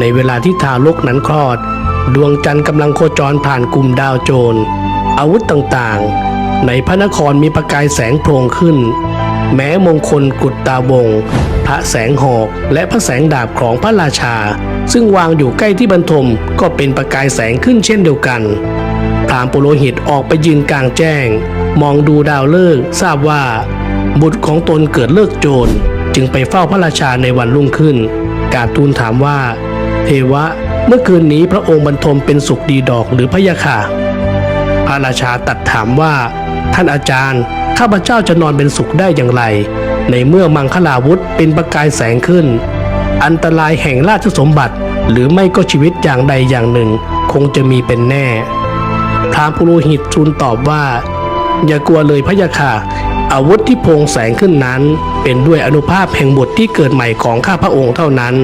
ในเวลาที่ทารกนั้นคลอด ดวงจันทร์กำลังโคจรผ่านกลุ่มดาวโจร อาวุธต่างๆ ในพระนครมีประกายแสงโพลงขึ้น แม้มงคลกุฎตาวงพระแสงหอกและพระแสงดาบของพระราชา ซึ่งวางอยู่ใกล้ที่บรรทมก็เป็นประกายแสงขึ้นเช่นเดียวกันพรามปุโรหิตออกไปยืนกลางแจ้ง มองดูดาวฤกษ์ทราบว่า บุตรของตนเกิดเลิกโจร จึงไปเฝ้าพระราชาในวันรุ่งขึ้น กาบทูลถามว่า เทวะ เมื่อคืนนี้พระองค์บรรทมเป็นสุขดีดอกหรือพยะค่ะ พระราชาตัดถามว่า ท่านอาจารย์ ข้าพเจ้าจะนอนเป็นสุขได้อย่างไร ในเมื่อมังคลาวุธเป็นประกายแสงขึ้น อันตรายแห่งราชสมบัติ หรือไม่ก็ชีวิตอย่างใดอย่างหนึ่ง คงจะมีเป็นแน่ พรามปุโรหิตทูลตอบว่า อย่ากลัวเลยพะยะค่ะอาวุธที่พงแสงขึ้นนั้น เป็นด้วยอนุภาพแห่งบทที่เกิดใหม่ของข้าพระองค์เท่านั้น